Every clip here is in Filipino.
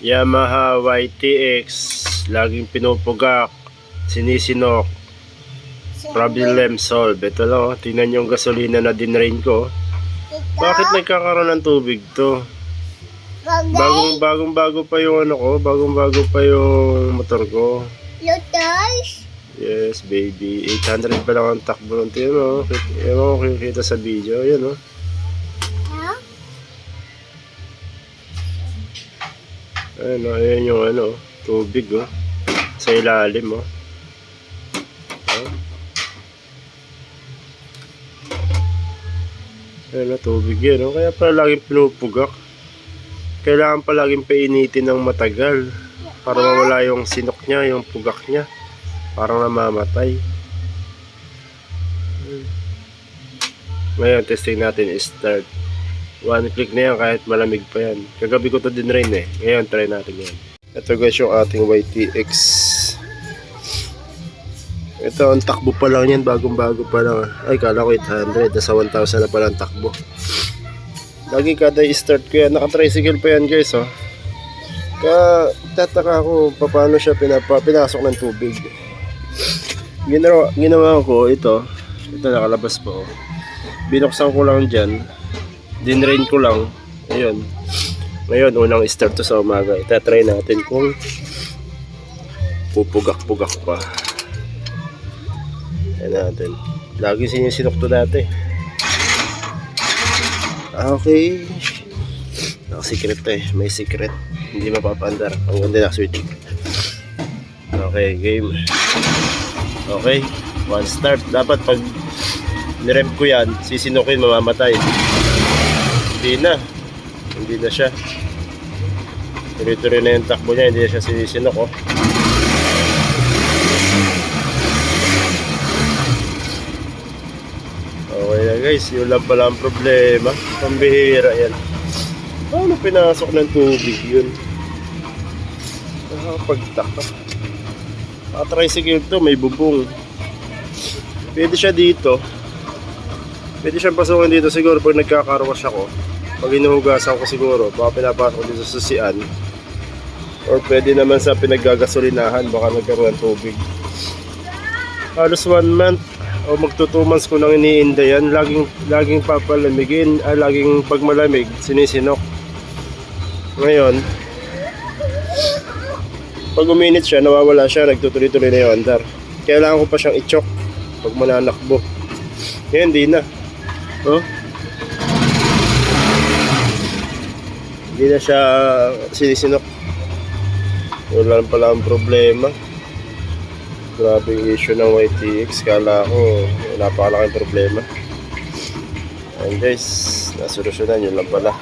Yamaha YTX, laging pinupugak, sinisinok, problem solve. Ito lang, oh. tingnan yung gasolina na dinrain ko. Bakit nagkakaroon ng tubig to? Bagong bagong bago pa yung ano ko, bagong bago pa yung motor ko. Lotus? Yes, baby. 800 pa lang ang takbo ng tiyan, oh. Ewan ko kikita sa video. Ayan, oh. Ayan, oh. Ayan yung ano, tubig, oh. Sa ilalim, oh. Oh. Ayan, oh, tubig yan, oh. Kaya pala laging pinupugak. Kailangan pa laging painitin ng matagal. Para mawala yung sinok niya, yung pugak niya. Parang namamatay. Ngayon, testing natin is start. One click na yan kahit malamig pa yan. Kagabi ko to din rin eh. Ngayon, try natin yan. Ito guys yung ating YTX. Ito, ang takbo pa lang yan. Bagong-bago pa lang. Ay, kala ko 800. Nasa 1,000 na pala ang takbo. Lagi kada i-start ko yan. Naka-tricycle pa yan guys, oh. Kaya tataka ako paano siya pinapa, pinasok ng tubig. Ginawa, ginawa ko ito. Ito nakalabas po. Binuksan ko lang dyan. Dinrain ko lang. Ayun. Ngayon, unang start to sa umaga. Itatry natin kung pupugak-pugak pa. Ayan natin. Lagi sinisinok to dati. Ah, Okay. Naka-secret to eh. May secret. Hindi mapapandar. Ang ganda na switch. Okay, game. Okay. One start. Dapat pag nirem ko yan, sisinukin, mamamatay. Hindi na. Hindi na siya. Tuloy-tuloy na yung takbo niya, hindi na siya sinisinok oh. Okay na guys, yun lang pala ang problema. Pambihira yan. Paano pinasok ng tubig yun? Nakakapagtaka. Naka-tricycle to, may bubong. Pwede siya dito. Pwede siyang pasukin dito siguro pag nagkakarwash ako. Pag inuhugasan ko siguro, baka pinapasok ko dito sa susian. Or pwede naman sa pinaggagasolinahan, baka nagkaroon tubig. Halos one month o magto two months ko nang iniinda yan. Laging, laging papalamigin, ah, laging pag malamig, sinisinok. Ngayon, pag uminit siya, nawawala siya, nagtutuloy-tuloy na yung andar. Kailangan ko pa siyang i-choke pag mananakbo. Ngayon, di na. Oh. Hindi na siya sinisinok. Wala pala ang problema. Grabe yung issue ng YTX. Kala ko napakalaking problema. And guys, nasolusyonan yun lang pala.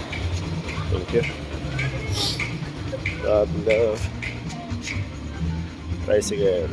Thank you. God love. Tricycle.